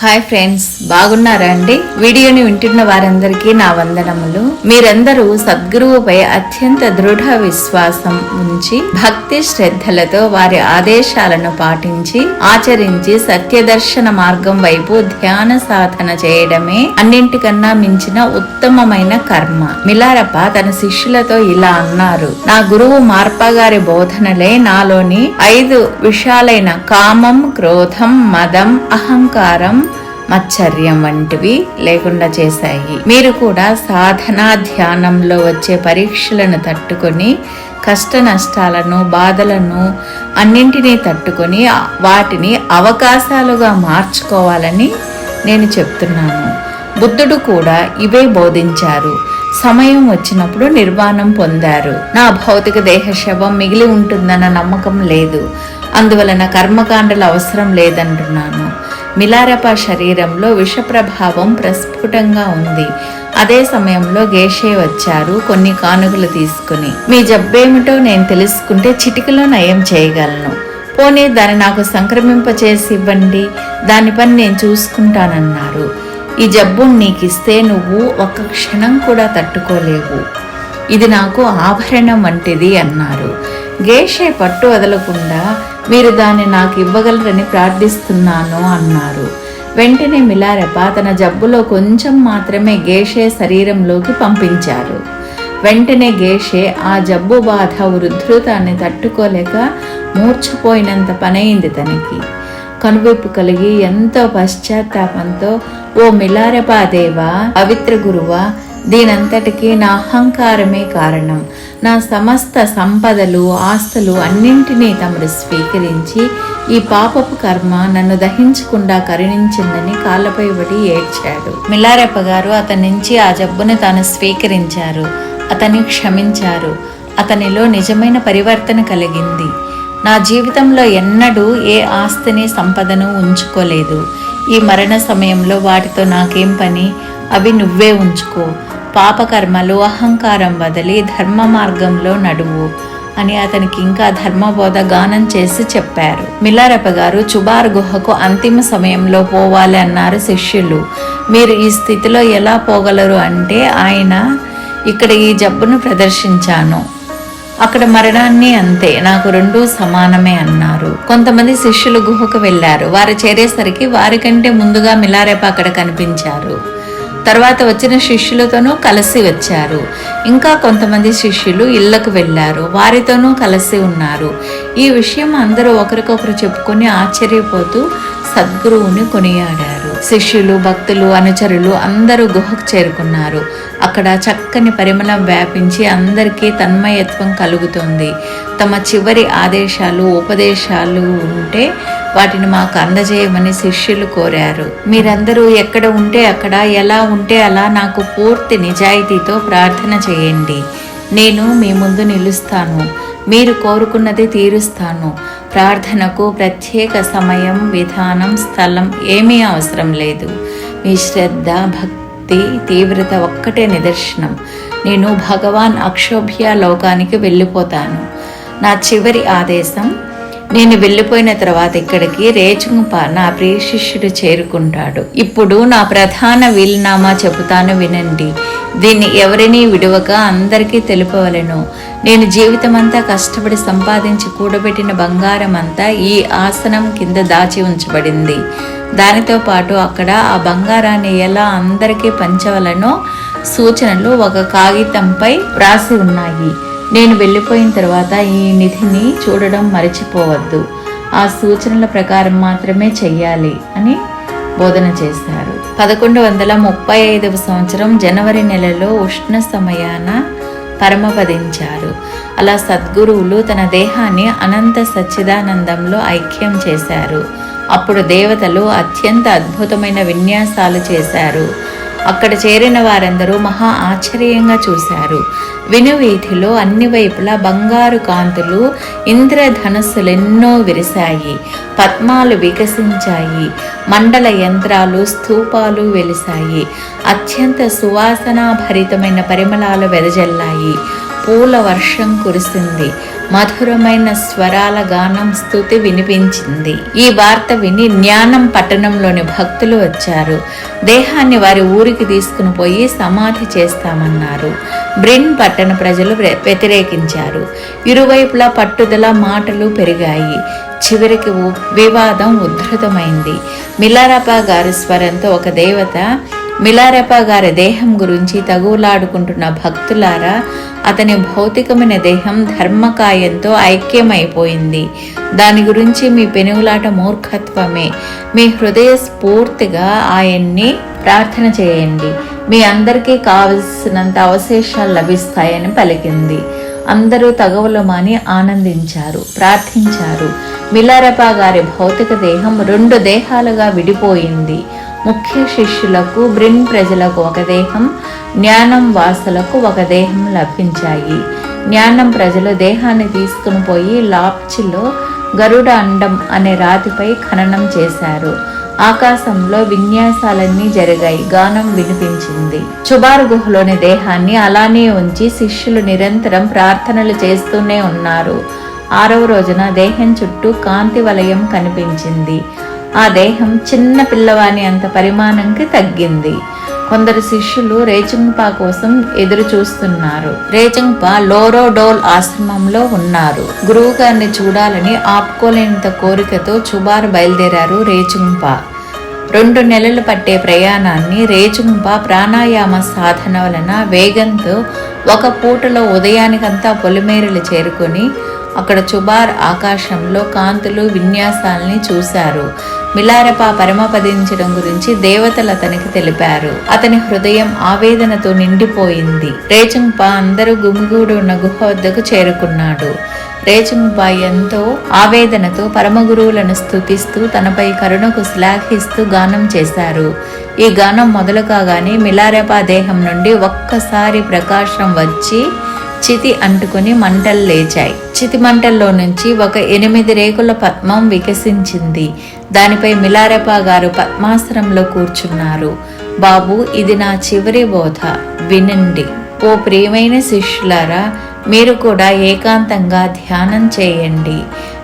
Hi friends బాగున్నారా అండి? వీడియోని వింటున్న వారందరికీ నా వందనములు. మీరందరూ సద్గురువుపై అత్యంత దృఢ విశ్వాసం ఉంచి భక్తి శ్రద్ధలతో వారి ఆదేశాలను పాటించి ఆచరించి సత్యదర్శన మార్గం వైపు ధ్యాన సాధన చేయడమే అన్నింటికన్నా మించిన ఉత్తమమైన కర్మ. మిలారప్ప తన శిష్యులతో ఇలా అన్నారు. నా గురువు మార్పగారి బోధనలే నాలోని ఐదు విషయాలైన కామం క్రోధం మదం అహంకారం మత్సర్యం వంటివి లేకుండా చేశాయి. మీరు కూడా సాధనా ధ్యానంలో వచ్చే పరీక్షలను తట్టుకొని కష్ట నష్టాలను బాధలను అన్నింటినీ తట్టుకొని వాటిని అవకాశాలుగా మార్చుకోవాలని నేను చెప్తున్నాను. బుద్ధుడు కూడా ఇవే బోధించారు. సమయం వచ్చినప్పుడు నిర్వాణం పొందారు. నా భౌతిక దేహ శవం మిగిలి ఉంటుందన్న నమ్మకం లేదు. అందువలన కర్మకాండల అవసరం లేదంటున్నాను. మిలారప శరీరంలో విష ప్రభావం ప్రస్ఫుటంగా ఉంది. అదే సమయంలో గేషే వచ్చారు కొన్ని కానుకలు తీసుకుని. మీ జబ్బేమిటో నేను తెలుసుకుంటే చిటికలో నయం చేయగలను. పోనీ దాన్ని నాకు సంక్రమింపచేసి ఇవ్వండి. దాని పని నేను చూసుకుంటానన్నారు. ఈ జబ్బుని నీకిస్తే నువ్వు ఒక్క క్షణం కూడా తట్టుకోలేవు. ఇది నాకు ఆభరణం వంటిది అన్నారు. గేషే పట్టు వదలకుండా మీరు దాన్ని నాకు ఇవ్వగలరని ప్రార్థిస్తున్నాను అన్నారు. వెంటనే మిలారెప తన జబ్బులో కొంచెం మాత్రమే గేషే శరీరంలోకి పంపించారు. వెంటనే గేషే ఆ జబ్బు బాధ వృద్ధృతాన్ని తట్టుకోలేక మూర్ఛపోయినంత పనైంది తనకి. కనువిప్పు కలిగి ఎంతో పశ్చాత్తాపంతో ఓ మిలారపాదేవా పవిత్ర గురువా దీనంతటికీ నా అహంకారమే కారణం. నా సమస్త సంపదలు ఆస్తులు అన్నింటినీ తమరు స్వీకరించి ఈ పాపపు కర్మ నన్ను దహించకుండా కరుణించిందని కాళ్ళపై పడి ఏడ్చాడు. మిల్లారెప్ప గారు అతని నుంచి ఆ జబ్బుని తాను స్వీకరించారు. అతన్ని క్షమించారు. అతనిలో నిజమైన పరివర్తన కలిగింది. నా జీవితంలో ఎన్నడూ ఏ ఆస్తిని సంపదను ఉంచుకోలేదు. ఈ మరణ సమయంలో వాటితో నాకేం పని? అవి నువ్వే ఉంచుకో. పాపకర్మలు అహంకారం వదిలి ధర్మ మార్గంలో నడువు అని అతనికి ఇంకా ధర్మబోధ గానం చేసి చెప్పారు. మిల్లారప్ప గారు చుబార్ గుహకు అంతిమ సమయంలో పోవాలి అన్నారు శిష్యులు. మీరు ఈ స్థితిలో ఎలా పోగలరు అంటే ఆయన ఇక్కడ ఈ జబ్బును ప్రదర్శించాను. అక్కడ మరణాన్ని అంతే. నాకు రెండూ సమానమే అన్నారు. కొంతమంది శిష్యులు గుహకు వెళ్ళారు వారు చేరేసరికి వారికంటే ముందుగా మిలారేప అక్కడ కనిపించారు. తర్వాత వచ్చిన శిష్యులతోనూ కలిసి వచ్చారు. ఇంకా కొంతమంది శిష్యులు ఇళ్ళకు వెళ్ళారు. వారితోనూ కలిసి ఉన్నారు. ఈ విషయం అందరూ ఒకరికొకరు చెప్పుకొని ఆశ్చర్యపోతూ సద్గురువుని కొనియాడారు. శిష్యులు భక్తులు అనుచరులు అందరూ గుహకు చేరుకున్నారు. అక్కడ చక్కని పరిమళం వ్యాపించి అందరికీ తన్మయత్వం కలుగుతుంది. తమ చివరి ఆదేశాలు ఉపదేశాలు ఉంటే వాటిని మాకు అందజేయమని శిష్యులు కోరారు. మీరందరూ ఎక్కడ ఉంటే అక్కడ ఎలా ఉంటే అలా నాకు పూర్తి నిజాయితీతో ప్రార్థన చేయండి. నేను మీ ముందు నిలుస్తాను. మీరు కోరుకున్నది తీరుస్తాను. ప్రార్థనకు ప్రత్యేక సమయం విధానం స్థలం ఏమీ అవసరం లేదు. మీ శ్రద్ధ భక్తి తీవ్రత ఒక్కటే నిదర్శనం. నేను భగవాన్ అక్షోభ్య లోకానికి వెళ్ళిపోతాను. నా చివరి ఆదేశం నేను వెళ్ళిపోయిన తర్వాత ఇక్కడికి రేచుంప నా ప్రియ శిష్యుడు చేరుకుంటాడు. ఇప్పుడు నా ప్రధాన వీలునామా చెబుతాను వినండి. దీన్ని ఎవరినీ విడవక అందరికీ తెలుపవలను. నేను జీవితమంతా కష్టపడి సంపాదించి కూడబెట్టిన బంగారం అంతా ఈ ఆసనం కింద దాచి ఉంచబడింది. దానితో పాటు అక్కడ ఆ బంగారాన్ని ఎలా అందరికీ పంచవలనో సూచనలు ఒక కాగితంపై వ్రాసి ఉన్నాయి. నేను వెళ్ళిపోయిన తర్వాత ఈ నిధిని చూడడం మర్చిపోవద్దు. ఆ సూచనల ప్రకారం మాత్రమే చెయ్యాలి అని బోధన చేశారు. పదకొండు వందల ముప్పై ఐదవ సంవత్సరం జనవరి నెలలో ఉష్ణ సమయాన పరమపదించారు. అలా సద్గురువులు తన దేహాన్ని అనంత సచ్చిదానందంలో ఐక్యం చేశారు. అప్పుడు దేవతలు అత్యంత అద్భుతమైన విన్యాసాలు చేశారు. అక్కడ చేరిన వారందరూ మహా ఆశ్చర్యంగా చూశారు. వినువీధిలో అన్ని వైపులా బంగారు కాంతులు ఇంద్రధనుస్సులెన్నో విరిశాయి. పద్మాలు వికసించాయి. మండల యంత్రాలు స్థూపాలు వెలిశాయి. అత్యంత సువాసనాభరితమైన పరిమళాలు వెదజల్లాయి. పూల వర్షం కురిసింది. మధురమైన స్వరాల గానం స్థుతి వినిపించింది. ఈ వార్త విని జ్ఞానం పట్టణంలోని భక్తులు వచ్చారు. దేహాన్ని వారి ఊరికి తీసుకుని పోయి సమాధి చేస్తామన్నారు. బ్రిన్ పట్టణ ప్రజలు వ్యతిరేకించారు. ఇరువైపులా పట్టుదల మాటలు పెరిగాయి. చివరికి వివాదం ఉద్ధృతమైంది. మిలారాపా గారి స్వరంతో ఒక దేవత మిలారెప గారి దేహం గురించి తగువులాడుకుంటున్న భక్తులారా అతని భౌతికమైన దేహం ధర్మకాయంతో ఐక్యమైపోయింది. దాని గురించి మీ పెనుగులాట మూర్ఖత్వమే. మీ హృదయ స్ఫూర్తిగా ఆయన్ని ప్రార్థన చేయండి. మీ అందరికీ కావలసినంత అవశేషాలు లభిస్తాయని పలికింది. అందరూ తగవులమాని ఆనందించారు ప్రార్థించారు. మిలారప గారి భౌతిక దేహం రెండు దేహాలుగా విడిపోయింది. ముఖ్య శిష్యులకు బ్రిన్ ప్రజలకు ఒక దేహం జ్ఞానం వాసులకు ఒక దేహం లభించాయి. జ్ఞానం ప్రజలు దేహాన్ని తీసుకుని పోయి లాప్చిలో గరుడ అండం అనే రాతిపై ఖననం చేశారు. ఆకాశంలో విన్యాసాలన్నీ జరిగాయి. గానం వినిపించింది. చుబారు గుహలోని దేహాన్ని అలానే ఉంచి శిష్యులు నిరంతరం ప్రార్థనలు చేస్తూనే ఉన్నారు. ఆరవ రోజున దేహం చుట్టూ కాంతి వలయం కనిపించింది. ఆ దేహం చిన్న పిల్లవాని అంత పరిమాణంకి తగ్గింది. కొందరు శిష్యులు రేచంగ్పా కోసం ఎదురు చూస్తున్నారు. రేచంగ్పా లోరోడోల్ ఆశ్రమంలో ఉన్నారు. గురువు గారిని చూడాలని ఆపుకోలేనంత కోరికతో చుబారు బయలుదేరారు రేచంగ్పా. రెండు నెలలు పట్టే ప్రయాణాన్ని రేచుంప ప్రాణాయామ సాధన వలన వేగంతో ఒక పూటలో ఉదయానికంతా పొలిమేరలు చేరుకొని అక్కడ చుబార్ ఆకాశంలో కాంతులు విన్యాసాల్ని చూశారు. మిలారప పరమపదించడం గురించి దేవతలు అతనికి తెలిపారు. అతని హృదయం ఆవేదనతో నిండిపోయింది. రేచుంప అందరూ గుమిగూడు ఉన్న గుహ వద్దకు చేరుకున్నాడు. రేచుంప ఎంతో ఆవేదనతో పరమగురువులను స్థుతిస్తూ తనపై కరుణకు శ్లాఘిస్తూ గానం చేశారు. ఈ గానం మొదలు కాగానే మిలారెపా దేహం నుండి ఒక్కసారి ప్రకాశం వచ్చి చితి అంటుకుని మంటలు లేచాయి. చితి మంటల్లో నుంచి ఒక ఎనిమిది రేకుల పద్మం వికసించింది. దానిపై మిలారెపా గారు పద్మాసనంలో కూర్చున్నారు. బాబు ఇది నా చివరి బోధ. వినండి. ఓ ప్రియమైన శిష్యులారా మీరు కూడా ఏకాంతంగా ధ్యానం చేయండి.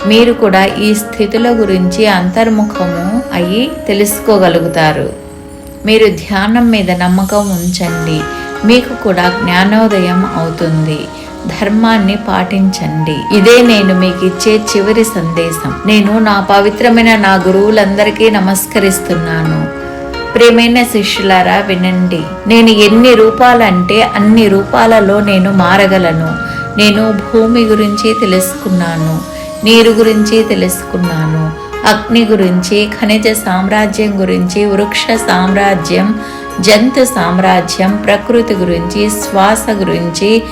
మీరు కూడా ఈ స్థితుల గురించి అంతర్ముఖము అయి తెలుసుకోగలుగుతారు. మీరు ధ్యానం మీద నమ్మకం ఉంచండి. మీకు కూడా జ్ఞానోదయం అవుతుంది. ధర్మాన్ని పాటించండి. ఇదే నేను మీకు ఇచ్చే చివరి సందేశం. నేను నా పవిత్రమైన నా గురువులందరికీ నమస్కరిస్తున్నాను. ప్రియమైన శిష్యులారా వినండి. నేను ఎన్ని రూపాలంటే అన్ని రూపాలలో నేను మారగలను. నేను భూమి గురించి తెలుసుకున్నాను నీరు గురించి తెలుసుకున్నాను అగ్ని గురించి ఖనిజ సామ్రాజ్యం గురించి వృక్ష సామ్రాజ్యం జంతు సామ్రాజ్యం ప్రకృతి గురించి శ్వాస గురించి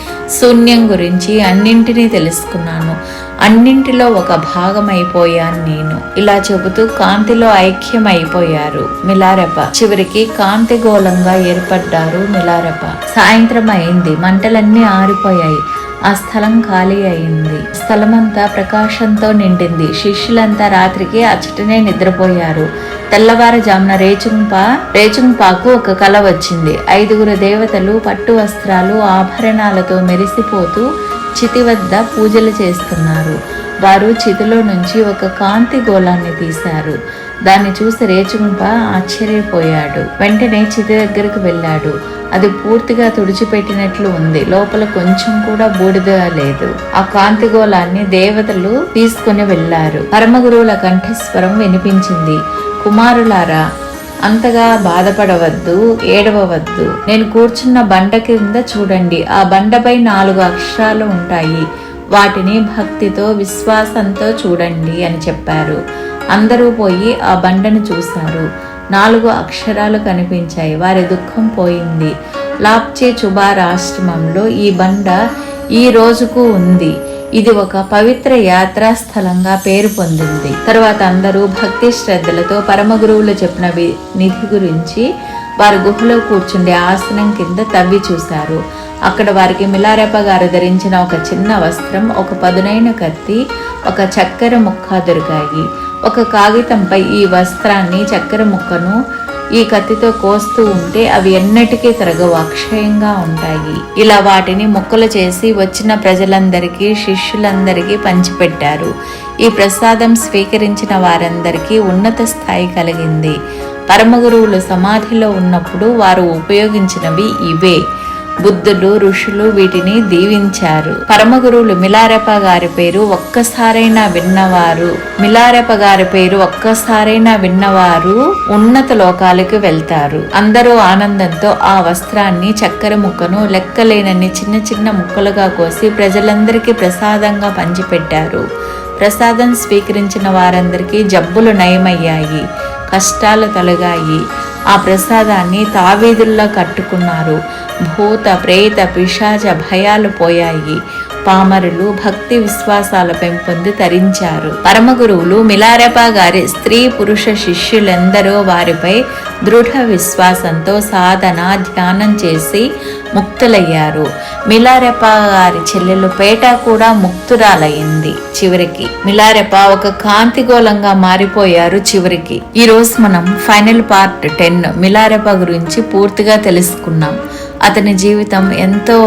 శూన్యం గురించి అన్నింటినీ తెలుసుకున్నాను. అన్నింటిలో ఒక భాగం అయిపోయాను నేను. ఇలా చెబుతూ కాంతిలో ఐక్యం అయిపోయారు మిలారెప చివరికి కాంతి గోళంగా ఏర్పడ్డారు మిలారెప సాయంత్రం అయింది. మంటలన్నీ ఆరిపోయాయి. ఆ స్థలం ఖాళీ అయింది. స్థలమంతా ప్రకాశంతో నిండింది. శిష్యులంతా రాత్రికి అచ్చటనే నిద్రపోయారు. తెల్లవారుజామున రేచుంప రేచుంపాకు ఒక కల వచ్చింది. ఐదుగురు దేవతలు పట్టు వస్త్రాలు ఆభరణాలతో మెరిసిపోతూ చితి వద్ద పూజలు చేస్తున్నారు. వారు చితిలో నుంచి ఒక కాంతి గోళాన్ని తీశారు. దాన్ని చూసి రేచుంప ఆశ్చర్యపోయాడు. వెంటనే చితి దగ్గరకు వెళ్ళాడు. అది పూర్తిగా తుడిచిపెట్టినట్లు ఉంది. లోపల కొంచెం కూడా బూడిద లేదు. ఆ కాంతి గోళాన్ని దేవతలు తీసుకుని వెళ్ళారు పరమగురువుల కంఠస్వరం వినిపించింది. కుమారులారా అంతగా బాధపడవద్దు ఏడవవద్దు. నేను కూర్చున్న బండ కింద చూడండి. ఆ బండపై నాలుగు అక్షరాలు ఉంటాయి. వాటిని భక్తితో విశ్వాసంతో చూడండి అని చెప్పారు. అందరూ పోయి ఆ బండను చూశారు. నాలుగు అక్షరాలు కనిపించాయి. వారి దుఃఖం పోయింది. లాప్చే చుబార్ ఆశ్రమంలో ఈ బండ ఈ రోజుకు ఉంది. ఇది ఒక పవిత్ర యాత్రా స్థలంగా పేరు పొందింది. తర్వాత అందరూ భక్తి శ్రద్ధలతో పరమ గురువులు చెప్పిన వి- నిధి గురించి వారు గుహలో కూర్చుండే ఆసనం కింద తవ్వి చూశారు. అక్కడ వారికి మిలారెప్ప గారు ధరించిన ఒక చిన్న వస్త్రం ఒక పదునైన కత్తి ఒక చక్కెర ముక్క దొరికాయి. ఒక కాగితంపై ఈ వస్త్రాన్ని చక్కెర ముక్కను ఈ కత్తితో కోస్తూ ఉంటే అవి ఎన్నటికీ తరగవు అక్షయంగా ఉంటాయి. ఇలా వాటిని ముక్కలు చేసి వచ్చిన ప్రజలందరికీ శిష్యులందరికీ పంచిపెట్టారు. ఈ ప్రసాదం స్వీకరించిన వారందరికీ ఉన్నత స్థాయి కలిగింది. పరమగురువులు సమాధిలో ఉన్నప్పుడు వారు ఉపయోగించినవి ఇవే. బుద్ధులు ఋషులు వీటిని దీవించారు. పరమగురువులు మిలారెప గారి పేరు ఒక్కసారైనా విన్నవారు. మిలారెప గారి పేరు ఒక్కసారైనా విన్నవారు ఉన్నత లోకాలకు వెళ్తారు. అందరూ ఆనందంతో ఆ వస్త్రాన్ని చక్కెర ముక్కను లెక్కలేనన్ని చిన్న చిన్న ముక్కలుగా కోసి ప్రజలందరికీ ప్రసాదంగా పంచిపెట్టారు. ప్రసాదం స్వీకరించిన వారందరికీ జబ్బులు నయమయ్యాయి. కష్టాలు తొలగాయి. ఆ ప్రసాదాన్ని తావీదుల్లా కట్టుకున్నారు. భూత ప్రేత పిశాచ భయాలు పోయాయి. పామరులు భక్తి విశ్వాసాల పెంపొంది తరించారు. పరమగురువులు మిలారెప గారి స్త్రీ పురుష శిష్యులెందరో వారిపై దృఢ విశ్వాసంతో సాధన ధ్యానం చేసి ముక్తులయ్యారు. మిలారెప గారి చెల్లెలు పేట కూడా ముక్తురాలయ్యింది. చివరికి మిలారెప ఒక కాంతిగోళంగా మారిపోయారు చివరికి. ఈ రోజు మనం ఫైనల్ పార్ట్ టెన్ మిలారెప గురించి పూర్తిగా తెలుసుకున్నాం. అతని జీవితం ఎంతో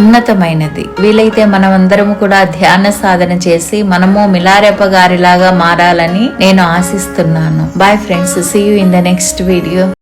ఉన్నతమైనది. వీలైతే మనమందరము కూడా ధ్యాన సాధన చేసి మనము మిలారెప్ప గారిలాగా మారాలని నేను ఆశిస్తున్నాను. Bye friends see you in the next video